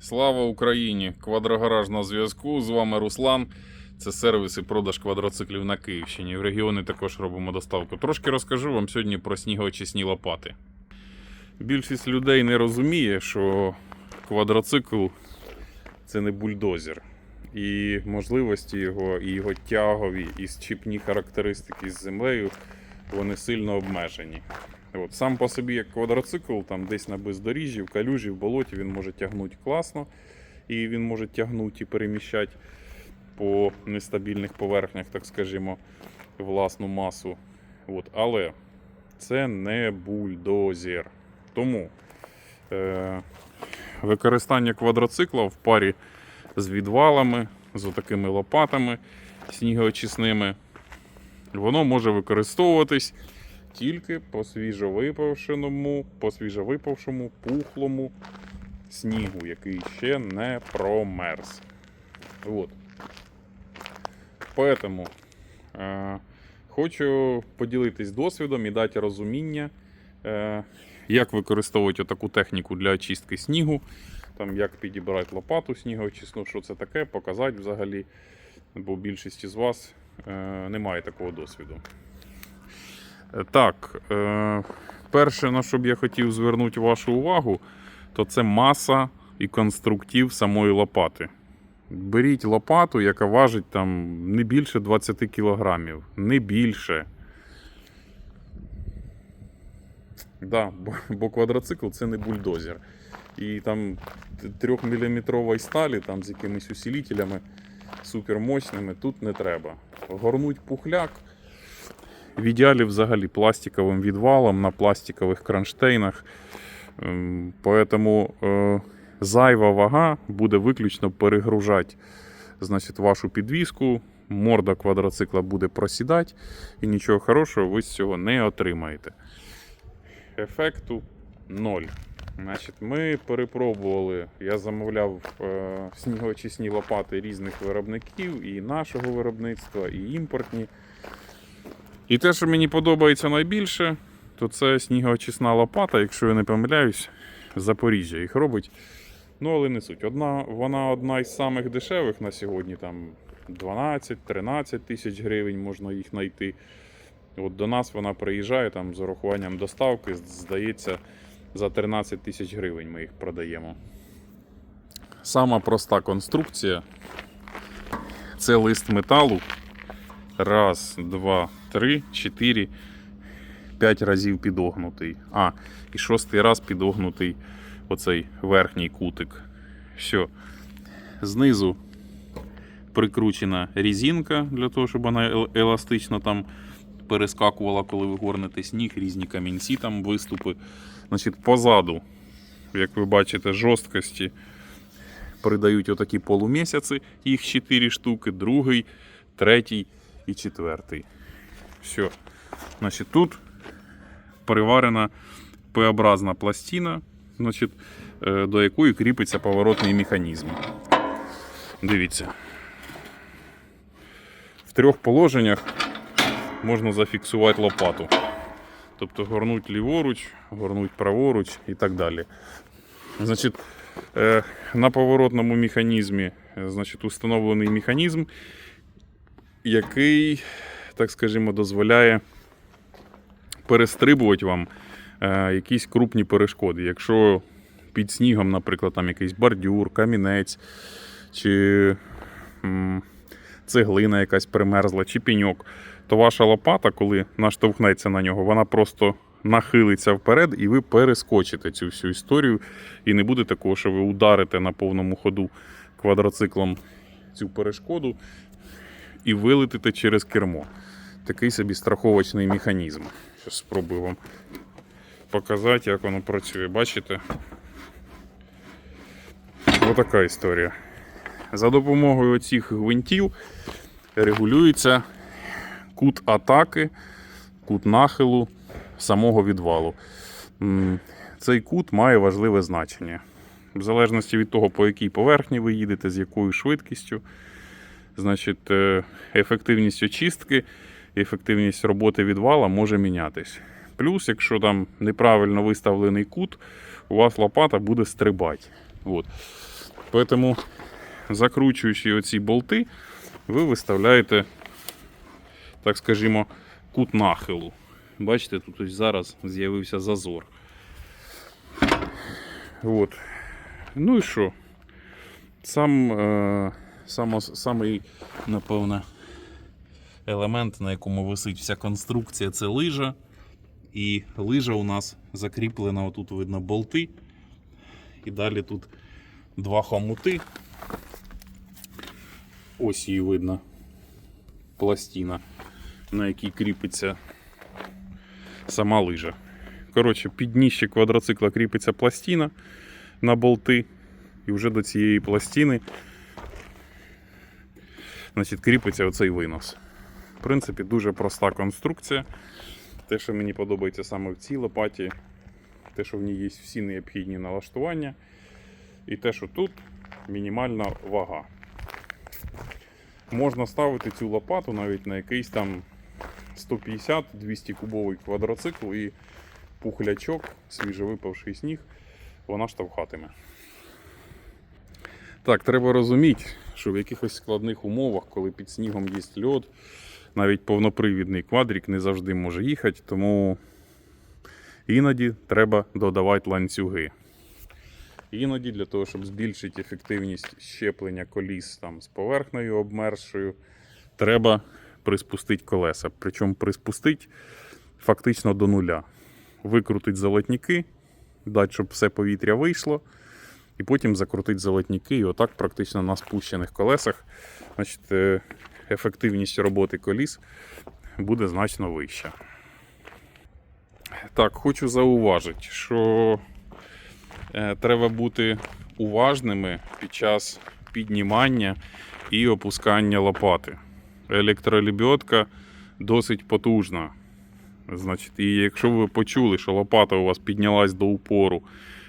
Слава Україні! Квадрогараж на зв'язку. З вами Руслан. Це сервіс і продаж квадроциклів на Київщині. В регіони також робимо доставку. Трошки розкажу вам сьогодні про снігоочисні лопати. Більшість людей не розуміє, що квадроцикл це не бульдозер. І можливості його, і його тягові, і щіпні характеристики з землею вони сильно обмежені. От, сам по собі як квадроцикл, там десь на бездоріжжі, в калюжі, в болоті він може тягнути класно, і він може тягнути і переміщати по нестабільних поверхнях, так скажімо, власну масу. От, але це не бульдозер. Тому е, використання квадроцикла в парі з відвалами, з отакими лопатами снігоочисними, воно може використовуватись тільки по свіжовипавшеному, по свіжовипавшому пухлому снігу, який ще не промерз. От. Поэтому е, хочу поділитись досвідом і дати розуміння, е, як використовувати таку техніку для очистки снігу, там, як підібрати лопату снігоочисну, що це таке, показати взагалі, бо більшість із вас е, не має такого досвіду. Так, е, перше, на що б я хотів звернути вашу увагу, то це маса і конструктив самої лопати. Беріть лопату, яка важить там не більше 20 кілограмів. Не більше. Да, бо, квадроцикл це не бульдозер. І там 3-мм сталі там, з якимись усилителями супермощними тут не треба. Горнуть пухляк. В ідеалі взагалі пластиковим відвалом на пластикових кронштейнах. Ем, Поэтому е, зайва вага буде виключно перегружати значить, вашу підвіску. Морда квадроцикла буде просідати, і нічого хорошого ви з цього не отримаєте. Ефекту ноль. Значить, ми перепробували. Я замовляв е, снігоочисні лопати різних виробників, і нашого виробництва, і імпортні. І те, що мені подобається найбільше, то це снігоочисна лопата, якщо я не помиляюсь, Запоріжжя їх робить. Ну, але не суть. Одна, вона одна із самих дешевих на сьогодні, там 12-13 тисяч гривень можна їх знайти. От до нас вона приїжджає там з урахуванням доставки, здається, за 13 тисяч гривень ми їх продаємо. Сама проста конструкція. Це лист металу. Раз, два, три, чотири, п'ять разів підогнутий. А, і шостий раз підогнутий оцей верхній кутик. Все. Знизу прикручена резинка для того, щоб вона еластично там перескакувала, коли ви горнете сніг, різні камінці там виступи. Значить, позаду, як ви бачите, жорсткості придають отакі полумісяці, їх 4 штуки, другий, третій і четвертий. Все. Значить, тут приварена П-образна пластина, значить, е, до якої кріпиться поворотний механізм. Дивіться. В трьох положеннях можна зафіксувати лопату. Тобто горнуть ліворуч, горнуть праворуч і так далі. Значить, е, на поворотному механізмі е, значить, установлений механізм, який, так скажімо, дозволяє перестрибувати вам е, якісь крупні перешкоди. Якщо під снігом, наприклад, там якийсь бордюр, камінець, чи цеглина якась примерзла, чи пеньок, то ваша лопата, коли наштовхнеться на нього, вона просто нахилиться вперед, і ви перескочите цю всю історію. І не буде такого, що ви ударите на повному ходу квадроциклом цю перешкоду і вилетите через кермо. Такий собі страховочний механізм. Зараз спробую вам показати, як воно працює. Бачите? Отака історія. За допомогою цих гвинтів регулюється кут атаки, кут нахилу самого відвалу. Цей кут має важливе значення. В залежності від того, по якій поверхні ви їдете, з якою швидкістю, значить, е, ефективність очистки, ефективність роботи відвала може мінятись. Плюс, якщо там неправильно виставлений кут, у вас лопата буде стрибати. От. Поэтому, закручуючи оці болти, ви виставляєте, так скажімо, кут нахилу. Бачите, тут ось зараз з'явився зазор. От. Ну і що? Сам, е, само, самий, напевно, елемент, на якому висить вся конструкція, це лижа. І лижа у нас закріплена, отут видно болти. І далі тут два хомути. Ось її видно пластина, на якій кріпиться сама лижа. Коротше, під дніще квадроцикла кріпиться пластина на болти. І вже до цієї пластини значить, кріпиться оцей винос. В принципі, дуже проста конструкція. Те, що мені подобається саме в цій лопаті, те, що в ній є всі необхідні налаштування, і те, що тут мінімальна вага. Можна ставити цю лопату навіть на якийсь там 150-200 кубовий квадроцикл і пухлячок, свіжовипавший сніг, вона штовхатиме. Так, треба розуміти, що в якихось складних умовах, коли під снігом є льод, навіть повнопривідний квадрик не завжди може їхати, тому іноді треба додавати ланцюги. Іноді для того, щоб збільшити ефективність щеплення коліс там, з поверхнею обмерзшою, треба приспустити колеса. Причому приспустити фактично до нуля. Викрутити золотники, дати, щоб все повітря вийшло, і потім закрутити золотники. І отак практично на спущених колесах значить, е, ефективність роботи коліс буде значно вища. Так, хочу зауважити, що е, треба бути уважними під час піднімання і опускання лопати. Електролебедка досить потужна. Значить, і якщо ви почули, що лопата у вас піднялась до упору,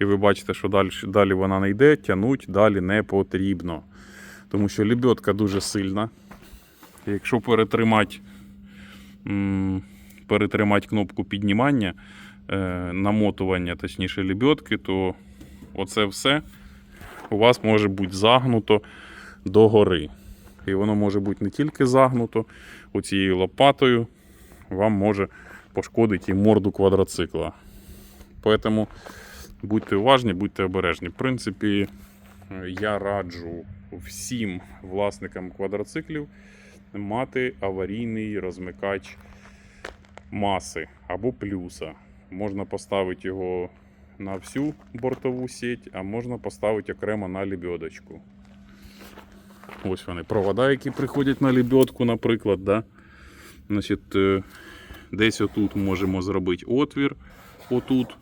і ви бачите, що далі, далі вона не йде, тягнуть далі не потрібно. Тому що лебедка дуже сильна. Якщо перетримати, перетримати кнопку піднімання, е, намотування, точніше, лебедки, то оце все у вас може бути загнуто догори. І воно може бути не тільки загнуто оцією лопатою, вам може пошкодити і морду квадроцикла. Тому будьте уважні, будьте обережні. В принципі, е, я раджу всім власникам квадроциклів мати аварійний розмикач маси або плюса. Можна поставити його на всю бортову сеть, а можна поставити окремо на лебедочку. Ось вони, провода, які приходять на лебедку, наприклад. Да? Значить, е, десь отут можемо зробити отвір. Отут.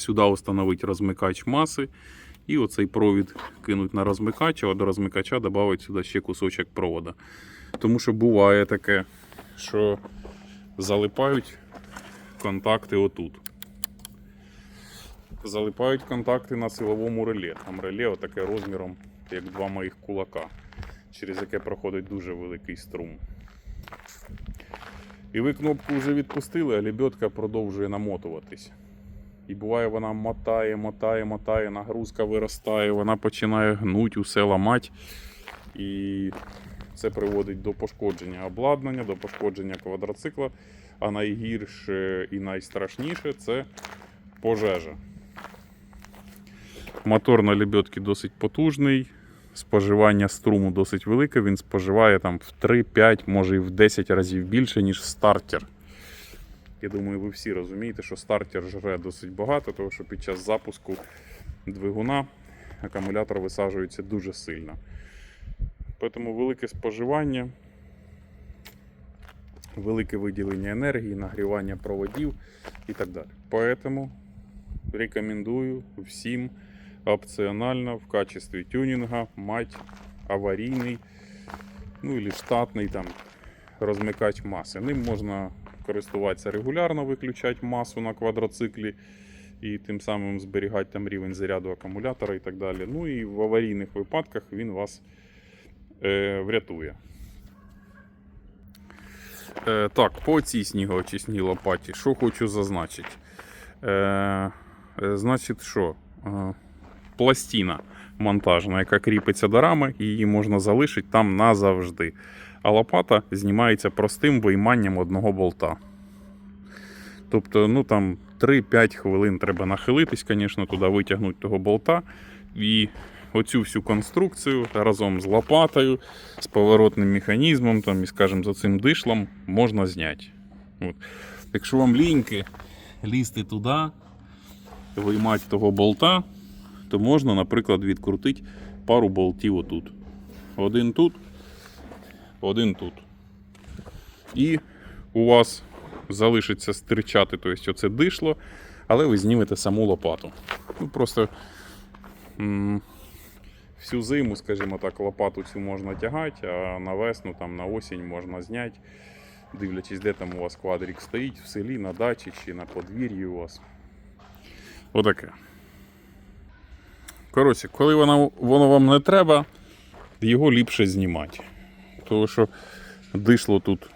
Сюди встановити розмикач маси. І оцей провід кинуть на розмикач, а до розмикача додати сюди ще кусочок провода. Тому що буває таке, що залипають контакти отут. Залипають контакти на силовому реле. Там реле отаке розміром, як два моїх кулака, через яке проходить дуже великий струм. І ви кнопку вже відпустили, а лебедка продовжує намотуватись. І буває, вона мотає, мотає, мотає, нагрузка виростає, вона починає гнуть, усе ламати. І це приводить до пошкодження обладнання, до пошкодження квадроцикла. А найгірше і найстрашніше це пожежа. Мотор на лебедці досить потужний, споживання струму досить велике, він споживає там в 3-5, може і в 10 разів більше, ніж стартер. Я думаю, ви всі розумієте, що стартер жре досить багато, тому що під час запуску двигуна акумулятор висаджується дуже сильно. Тому велике споживання, велике виділення енергії, нагрівання проводів і так далі. Поэтому рекомендую всім опціонально в качестві тюнінга мати аварійний, ну или штатний там розмикач маси. Ним можна користуватися регулярно, виключати масу на квадроциклі і тим самим зберігати там рівень заряду акумулятора і так далі. Ну і в аварійних випадках він вас е, врятує. Е, так, по цій снігоочисній лопаті, що хочу зазначити. Е, е, значить, що? Е, пластина монтажна, яка кріпиться до рами, її можна залишити там назавжди. А лопата знімається простим вийманням одного болта. Тобто, ну там 3-5 хвилин треба нахилитись, звісно, туди витягнути того болта. І оцю всю конструкцію разом з лопатою, з поворотним механізмом там, і, скажімо, за цим дишлом можна зняти. От. Якщо вам ліньки лізти туди, виймати того болта, то можна, наприклад, відкрутити пару болтів отут. Один тут, один тут. І у вас залишиться стирчати, тобто оце дишло, але ви знімете саму лопату. Ну, просто м, всю зиму, скажімо так, лопату цю можна тягати, а на весну, там, на осінь можна зняти, дивлячись, де там у вас квадрик стоїть, в селі, на дачі чи на подвір'ї у вас. Отаке. Коротше, коли воно, воно вам не треба, його ліпше знімати. Тому що дишло тут,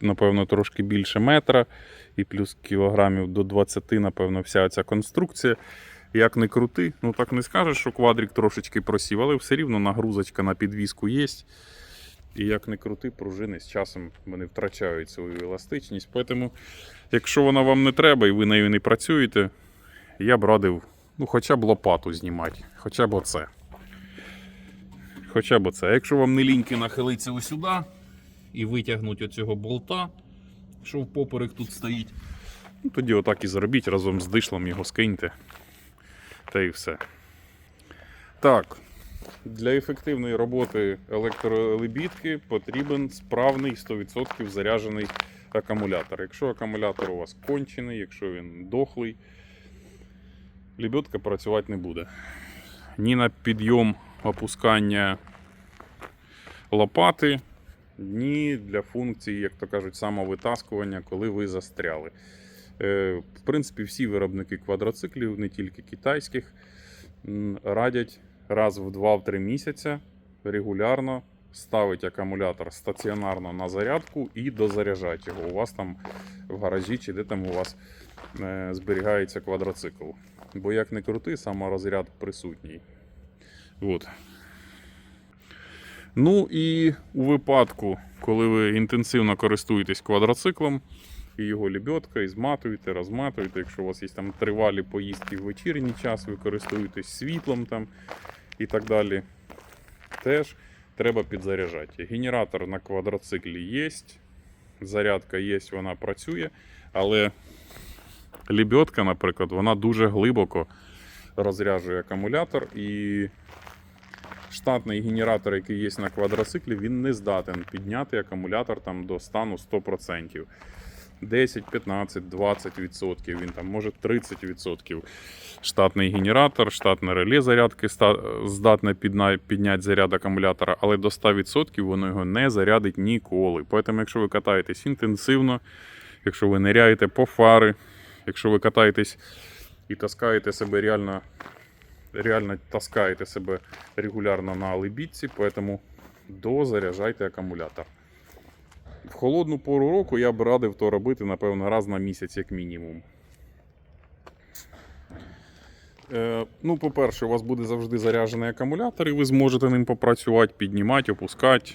напевно, трошки більше метра, і плюс кілограмів до 20, напевно, вся ця конструкція. Як не крути, ну так не скажеш, що квадрик трошечки просів, але все рівно нагрузочка на підвіску є. І як не крути, пружини з часом вони втрачають свою еластичність. Тому, якщо вона вам не треба і ви нею не працюєте, я б радив ну, хоча б лопату знімати, хоча б оце. Хоча б оце. А Якщо вам не ліньки нахилиться ось сюди і витягнути оцього болта, що в поперек тут стоїть, ну, тоді отак і зробіть разом з дишлом його скиньте. Та і все. Так, для ефективної роботи електролебідки потрібен справний 100% заряджений акумулятор. Якщо акумулятор у вас кончений, якщо він дохлий, лебедка працювати не буде. Ні на підйом опускання лопати, ні для функції, як то кажуть, самовитаскування, коли ви застряли. Е, В принципі, всі виробники квадроциклів, не тільки китайських, радять раз в 2-3 місяця регулярно ставити акумулятор стаціонарно на зарядку і дозаряджати його. У вас там в гаражі чи де там у вас е, зберігається квадроцикл. Бо як не крути, саморозряд присутній. От. Ну і у випадку, коли ви інтенсивно користуєтесь квадроциклом, і його лебедка, і зматуєте, розматуєте. Якщо у вас є там тривалі поїздки в вечірній час, ви користуєтесь світлом там і так далі. Теж треба підзаряджати. Генератор на квадроциклі є, зарядка є, вона працює, але лебедка, наприклад, вона дуже глибоко розряджує акумулятор і штатний генератор, який є на квадроциклі, він не здатен підняти акумулятор там до стану 100%. 10, 15, 20%, він там може 30%. Штатний генератор, штатне реле зарядки здатне підняти заряд акумулятора, але до 100% воно його не зарядить ніколи. Тому, якщо ви катаєтесь інтенсивно, якщо ви ниряєте по фари, якщо ви катаєтесь і таскаєте себе реально, реально таскаєте себе регулярно на лебідці, тому дозаряджайте акумулятор. В холодну пору року я б радив то робити, напевно, раз на місяць, як мінімум. Е, ну, по-перше, у вас буде завжди заряджений акумулятор, і ви зможете ним попрацювати, піднімати, опускати,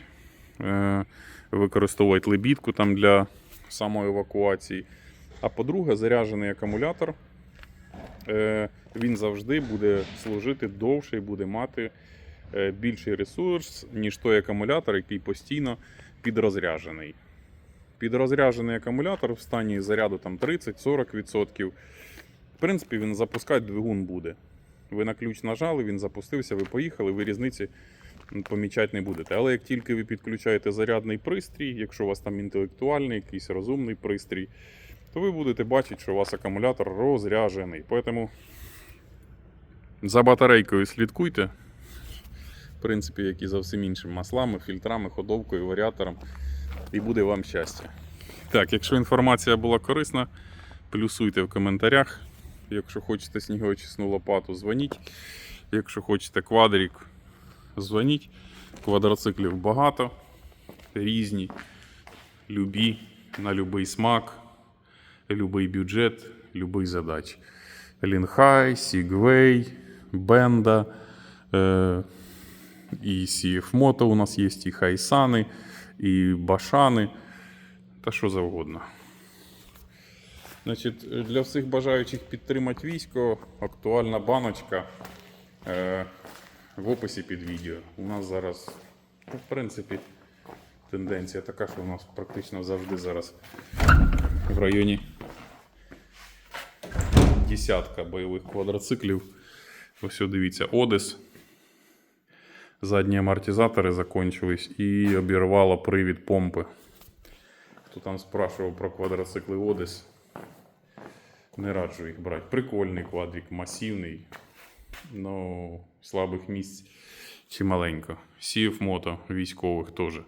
е, використовувати лебідку там для самоевакуації. А по-друге, заряджений акумулятор він завжди буде служити довше і буде мати е, більший ресурс, ніж той акумулятор, який постійно підрозряджений. Підрозряджений акумулятор в стані заряду там 30-40%. В принципі, він запускати двигун буде. Ви на ключ нажали, він запустився, ви поїхали, ви різниці помічати не будете. Але як тільки ви підключаєте зарядний пристрій, якщо у вас там інтелектуальний, якийсь розумний пристрій, то ви будете бачити, що у вас акумулятор розряджений. Тому за батарейкою слідкуйте. В принципі, як і за всім іншим маслами, фільтрами, ходовкою, варіатором. І буде вам щастя. Так, якщо інформація була корисна, плюсуйте в коментарях. Якщо хочете снігоочисну лопату, дзвоніть. Якщо хочете квадрик, дзвоніть. Квадроциклів багато, різні, любі, на будь-який смак, будь-який бюджет, будь-який задач. Лінхай, Сігвей, Бенда, е, і CF Moto у нас є, і Хайсани, і Башани, та що завгодно. Значить, для всіх бажаючих підтримати військо, актуальна баночка е, в описі під відео. У нас зараз, ну, в принципі, тенденція така, що у нас практично завжди зараз в районі десятка бойових квадроциклів. Ось дивіться, Одес. Задні амортизатори закончились і обірвало привід помпи. Хто там спрашивав про квадроцикли Одес, не раджу їх брати. Прикольний квадрик, масивний, но слабих місць чималенько. CF Moto військових теж.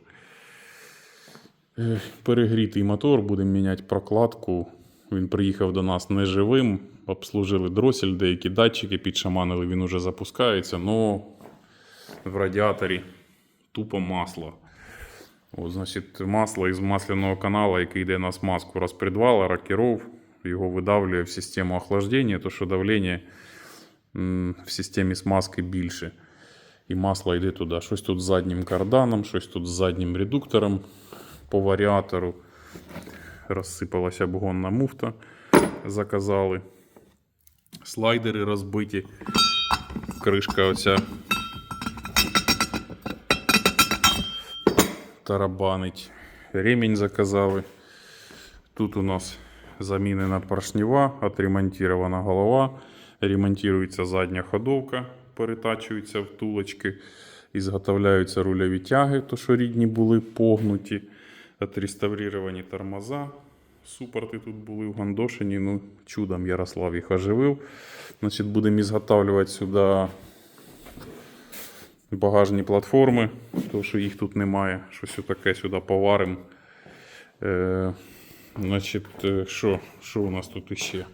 Перегрітий мотор, будемо міняти прокладку. Він приїхав до нас неживим, обслужили дросель, деякі датчики підшаманили, він уже запускається, але в радіаторі тупо масло. От, значить, масло із масляного канала, який йде на смазку розпредвала, ракеров, його видавлює в систему охлаждення, то що давлення в системі смазки більше. І масло йде туди. Щось тут з заднім карданом, щось тут з заднім редуктором по варіатору. Розсипалася обгонна муфта. Заказали. Слайдери розбиті. Кришка оця тарабанить. Ремінь заказали. Тут у нас замінена поршнева, отремонтирована голова, ремонтується задня ходовка, перетачуються втулочки, ізготовляються рульові тяги, то що рідні були погнуті, отреставровані тормоза. Супорти тут були в Гандошині, ну чудом Ярослав їх оживив. Значить, будемо ізготавлювати сюди багажні платформи, тому що їх тут немає. Щось таке сюди поваримо. Е, значить, е, що, що у нас тут іще?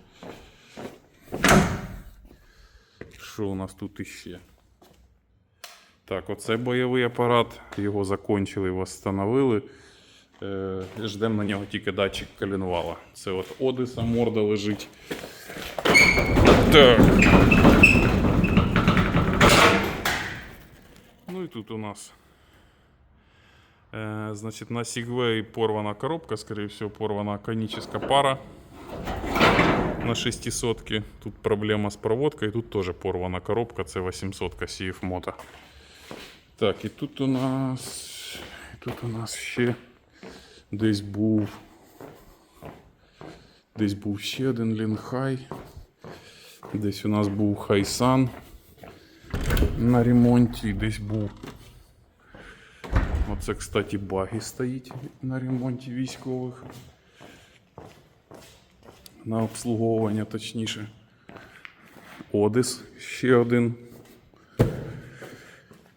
Що у нас тут іще? Так, оце бойовий апарат. Його закончили, восстановили. Е, ждемо на нього тільки датчик коленвала. Це от Одеса морда лежить. Так. Ну і тут у нас. Е, значить, на Segway порвана коробка, скорее всего, порвана коническая пара на 600 Тут проблема з проводкою, тут теж порвана коробка, це 800 CF Moto. Так, і тут у нас. І тут у нас ще десь був. Десь був ще один лінхай. Десь у нас був Хайсан на ремонті, десь був. Оце, кстати, баги стоїть на ремонті військових. На обслуговування, точніше. Одес ще один.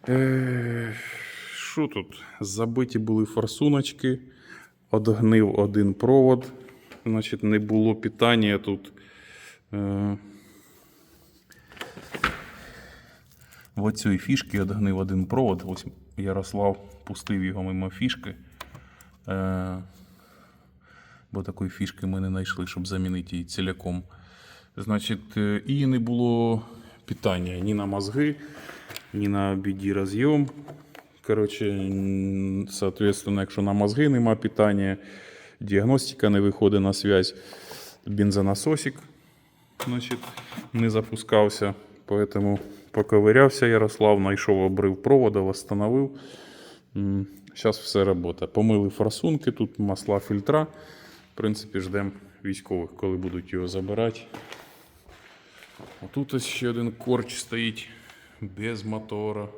Е, Що тут? Забиті були форсуночки, одгнив один провод. Значить, не було питання тут. Е, в оцій фішки одгнив один провод. Ось Ярослав пустив його мимо фішки. Е, бо такої фішки ми не знайшли, щоб замінити її ціляком. Значить, е, і не було питання ні на мозги, ні на BD роз'єм. Коротше, соответственно, якщо на мозги нема питання, діагностика не виходить на связь, бензонасосик значить, не запускався. Поэтому поковирявся Ярослав, знайшов обрив провода, восстановив. Зараз все робота. Помили форсунки, тут масла фільтра. В принципі, ждемо військових, коли будуть його забирати. Отут ось ще один корч стоїть без мотора.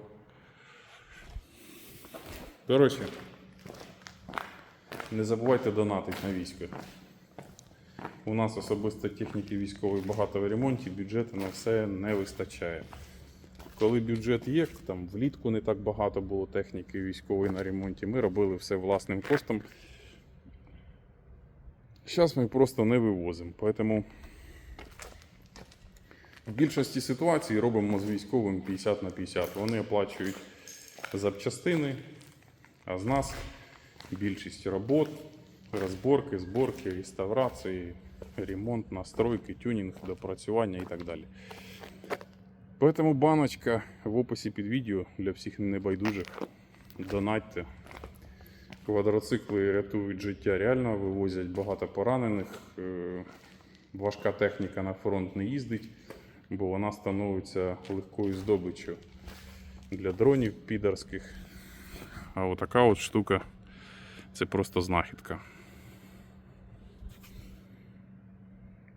Коротше, не забувайте донатити на військо. У нас особисто техніки військової багато в ремонті, бюджету на все не вистачає. Коли бюджет є, там влітку не так багато було техніки військової на ремонті, ми робили все власним коштом. Зараз ми просто не вивозимо. Поэтому в більшості ситуацій робимо з військовим 50 на 50. Вони оплачують запчастини, а з нас більшість робот, розборки, зборки, реставрації, ремонт, настройки, тюнінг, допрацювання і так далі. Поэтому баночка в описі під відео для всіх небайдужих. Донатьте. Квадроцикли рятують життя реально, вивозять багато поранених. Е, Важка техніка на фронт не їздить, бо вона становиться легкою здобиччю для дронів підарських. А отака от штука це просто знахідка.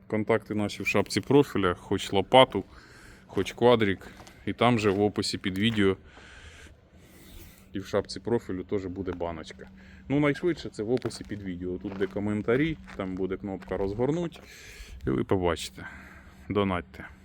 Контакти наші в шапці профіля, хоч лопату, хоч квадрик. І там же в описі під відео і в шапці профілю теж буде баночка. Ну, найшвидше це в описі під відео. Тут де коментарі, там буде кнопка розгорнуть, і ви побачите. Донатьте.